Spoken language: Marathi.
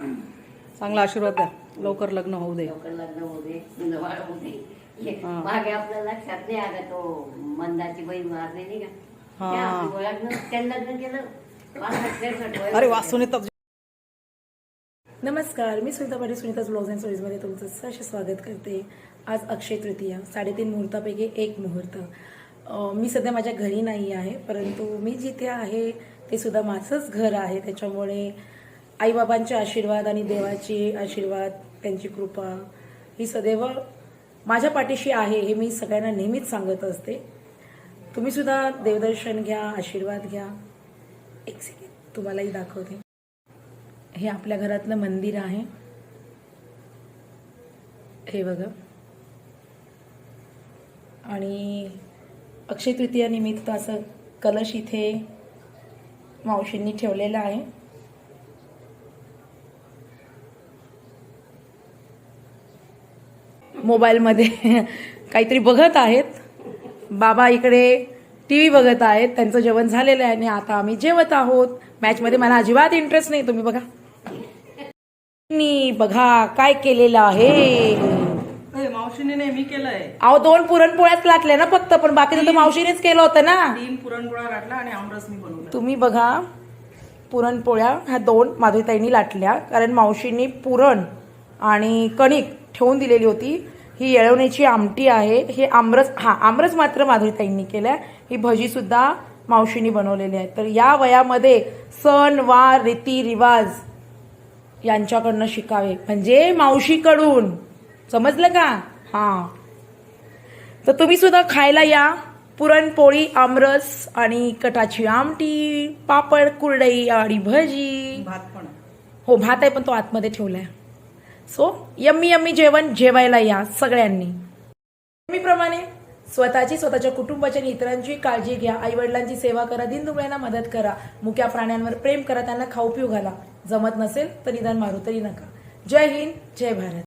चांगला आशीर्वाद द्या. लवकर लग्न होऊ दे. लवकर लग्न होऊ दे मुलं बाळ होऊ दे. हे. मागे आपल्या लक्षात नाही आलं तो मंदाची बहीण वारलेली का? हा. त्या आपली लग्न त्यांनी केलं अरे. वा सुनीता नमस्कार मी सुनीता पाटील सुनीताज ब्लॉग्स अँड स्टोरीजमध्ये तुमचं सहर्ष स्वागत करते. आज अक्षय तृतीया साडेतीन मुहूर्तापैकी एक मुहूर्त. अं, मी सध्या माझ्या घरी नाही आहे परंतु मी जिथे आहे ते सुद्धा माझंच घर आहे. त्याच्यामुळे आईबाबांचे आशीर्वाद आणि देवाची आशीर्वाद त्यांची कृपा ही सदैव माझ्या पाठीशी आहे हे मी सगळ्यांना नेहमीच सांगत असते. तुम्ही सुद्धा देवदर्शन घ्या आशीर्वाद घ्या. एक सेकंड तुम्हालाही दाखवते. हे आपल्या घरातलं मंदिर आहे. हे बघा. आणि अक्षय तृतीया निमित्त असं कलश इथे मावशींनी ठेवलेलं आहे. मोबाईलमध्ये काहीतरी बघत आहेत. बाबा इकडे टी व्ही बघत आहेत. त्यांचं जेवण झालेलं आहे आणि आता आम्ही जेवत आहोत. मॅचमध्ये मला अजिबात इंटरेस्ट नाही. तुम्ही बघा. मी बघा काय केलेलं आहे. मावशीने नेहमी केलंय. अहो दोन पुरणपोळ्याच लाटल्या ना फक्त पण बाकीचं तर मावशीनेच केलं होतं ना. तीन पुरणपोळा गाठला आणि आमरस मी बनवला. तुम्ही बघा पुरणपोळ्या ह्या दोन माधुरीताईंनी लाटल्या. कारण मावशींनी पुरण आणि कणिक ठेवून दिलेली होती. ही येळवण्याची आमटी आहे. हे आमरस हा आमरस मात्र माधुरीताईंनी केलाय. ही भजी सुद्धा मावशींनी बनवलेली आहे. तर या वयामध्ये सण वार रीती रिवाज यांच्याकडनं शिकावे. म्हणजे मावशीकडून. समजलं का? हा. तर तुम्ही सुद्धा खायला या. पुरणपोळी आमरस आणि कटाची आमटी पापड कुरडई आणि भजी. भात पण. हो भात आहे पण तो आतमध्ये ठेवलाय. सो यम्मी यम्मी जेवण जेवायला या सगळ्यांनी. नेहमीप्रमाणे स्वतःची स्वतःच्या कुटुंबाची आणि इतरांची काळजी घ्या. आईवडिलांची सेवा करा. दिनदुबळ्यांना मदत करा. मुक्या प्राण्यांवर प्रेम करा. त्यांना खाऊ पिऊ घाला. जमत नसेल तर निदान मारू तरी नका. जय हिंद. जय भारत.